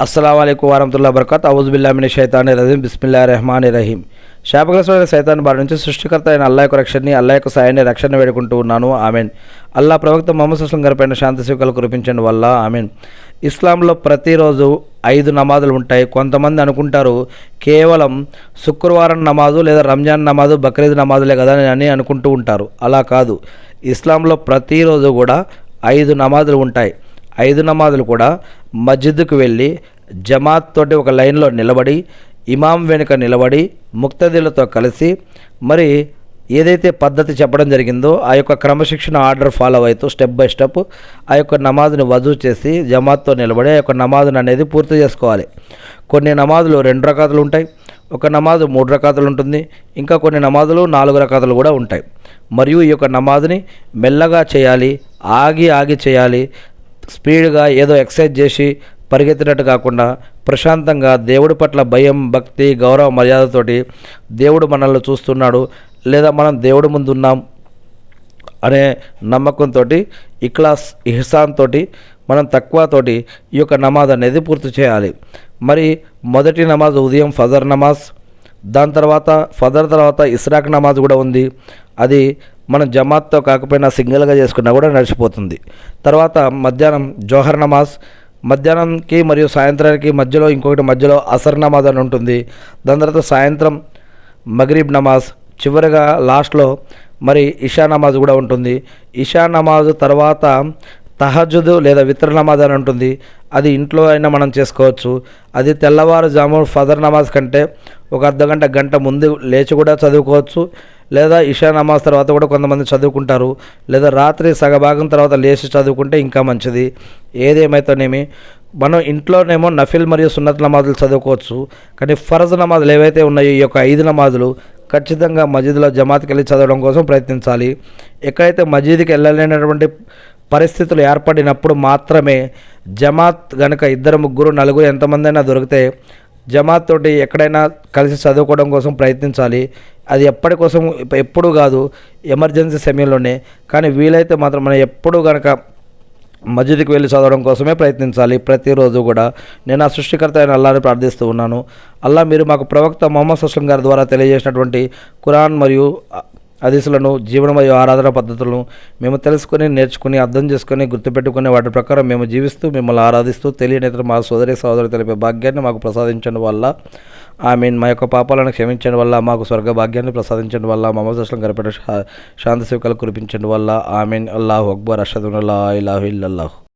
అస్సలం వరహతుల్లా బర్కత్ అవుజుబిల్లామిని షైతాని రజీం బిస్మిల్లా రెహమాన్ రహీం శాపగ్రస్తమైన సైతాన్ బారి నుంచి సృష్టికర్త అయిన అల్లా యొక్క రక్షణని అల్లా యొక్క సాయాన్ని రక్షణ వేడుకుంటూ ఉన్నాను. ఆమెన్. అల్లా ప్రవక్త మొహమ్మద్ సుస్లం గారిపైన శాంతి శివకలు కురిపించండి వల్ల. ఆమెన్. ఇస్లాంలో ప్రతిరోజు ఐదు నమాజులు ఉంటాయి. కొంతమంది అనుకుంటారు కేవలం శుక్రవారం నమాజు లేదా రంజాన్ నమాజు బక్రీద్ నమాజులే కదా అని అనుకుంటూ ఉంటారు. అలా కాదు. ఇస్లాంలో ప్రతిరోజు కూడా ఐదు నమాజులు ఉంటాయి. ఐదు నమాజులు కూడా మస్జిద్కు వెళ్ళి జమాత్ తోటి ఒక లైన్లో నిలబడి ఇమాం వెనుక నిలబడి ముక్తదిలతో కలిసి మరి ఏదైతే పద్ధతి చెప్పడం జరిగిందో ఆ యొక్క క్రమశిక్షణ ఆర్డర్ ఫాలో అవుతూ స్టెప్ బై స్టెప్ ఆ యొక్క నమాజ్ని వజూ చేసి జమాత్తో నిలబడి ఆ యొక్క నమాజ్ని అనేది పూర్తి చేసుకోవాలి. కొన్ని నమాజులు రెండు రకాతులు ఉంటాయి ఒక నమాజు మూడు రకాతులు ఉంటుంది ఇంకా కొన్ని నమాజులు నాలుగు రకాతులు కూడా ఉంటాయి. మరియు ఈ యొక్క నమాజ్ని మెల్లగా చేయాలి ఆగి ఆగి చేయాలి స్పీడ్గా ఏదో ఎక్సర్సైజ్ చేసి పరిగెత్తినట్టు కాకుండా ప్రశాంతంగా దేవుడి పట్ల భయం భక్తి గౌరవ మర్యాదతోటి దేవుడు మనల్ని చూస్తున్నాడు లేదా మనం దేవుడి ముందు ఉన్నాం అనే నమ్మకంతో ఇక్లాస్ ఇహ్సాన్ తోటి మనం తక్కువతోటి ఈ యొక్క నమాజ్ అనేది పూర్తి చేయాలి. మరి మొదటి నమాజ్ ఉదయం ఫజర్ నమాజ్ దాని తర్వాత ఫజర్ తర్వాత ఇస్రాక్ నమాజ్ కూడా ఉంది. అది మనం జమాత్తో కాకపోయినా సింగిల్గా చేసుకున్నా కూడా నడిచిపోతుంది. తర్వాత మధ్యాహ్నం జోహర్ నమాజ్ మధ్యాహ్నంకి మరియు సాయంత్రానికి మధ్యలో ఇంకొకటి మధ్యలో అసర్ నమాజ్ అని ఉంటుంది. దాని తర్వాత సాయంత్రం మగరీబ్ నమాజ్ చివరిగా లాస్ట్లో మరి ఇషా నమాజ్ కూడా ఉంటుంది. ఇషా నమాజ్ తర్వాత తహజుద్ లేదా విత్ర నమాజ్ అని ఉంటుంది. అది ఇంట్లో అయినా మనం చేసుకోవచ్చు. అది తెల్లవారుజాము ఫదర్ నమాజ్ కంటే ఒక అర్ధ గంట గంట ముందు లేచి కూడా చదువుకోవచ్చు. లేదా ఇషా నమాజ్ తర్వాత కూడా కొంతమంది చదువుకుంటారు. లేదా రాత్రి సగభాగం తర్వాత లేచి చదువుకుంటే ఇంకా మంచిది. ఏదేమైతేనేమి మనం ఇంట్లోనేమో నఫిల్ మరియు సున్నత్ నమాజులు చదువుకోవచ్చు. కానీ ఫరజ్ నమాజులు ఏవైతే ఉన్నాయో ఈ యొక్క ఐదు నమాజులు ఖచ్చితంగా మసీదులో జమాత్కి వెళ్ళి చదవడం కోసం ప్రయత్నించాలి. ఎక్కడైతే మసీదుకి వెళ్ళలేనటువంటి పరిస్థితులు ఏర్పడినప్పుడు మాత్రమే జమాత్ గనక ఇద్దరు ముగ్గురు నలుగురు ఎంతమంది అయినా దొరికితే జమాత్ తోటి ఎక్కడైనా కలిసి చదువుకోవడం కోసం ప్రయత్నించాలి. అది ఎప్పటి కోసం ఎప్పుడు కాదు ఎమర్జెన్సీ సమయంలోనే. కానీ వీలైతే మాత్రం మనం ఎప్పుడు కనుక మస్జిద్కి వెళ్ళి చదవడం కోసమే ప్రయత్నించాలి. ప్రతిరోజు కూడా నేను ఆ సృష్టికర్త అయిన అల్లాని ప్రార్థిస్తూ ఉన్నాను. అల్లా మీరు మాకు ప్రవక్త మొహమ్మద్ సుస్లం గారి ద్వారా తెలియజేసినటువంటి ఖురాన్ మరియు హదీసులను జీవనం మరియు ఆరాధన పద్ధతులను మేము తెలుసుకొని నేర్చుకుని అర్థం చేసుకొని గుర్తుపెట్టుకునే వాటి ప్రకారం మేము జీవిస్తూ మిమ్మల్ని ఆరాధిస్తూ తెలియని ఇతర మా సోదరి సోదరు తెలిపే భాగ్యాన్ని మాకు ప్రసాదించడం వల్ల. ఐ మీన్ మా యొక్క పాపాలను క్షమించడం వల్ల మాకు స్వర్గ భాగ్యాన్ని ప్రసాదించడం వల్ల మహమ్మద్ అస్లం గరిపెట్ట శాంతి సేవకాలు కురిపించడం వల్ల. ఆమీన్. అల్లాహు అక్బర్. అషదుల్లా ఇలాహు ఇల్లల్లాహు.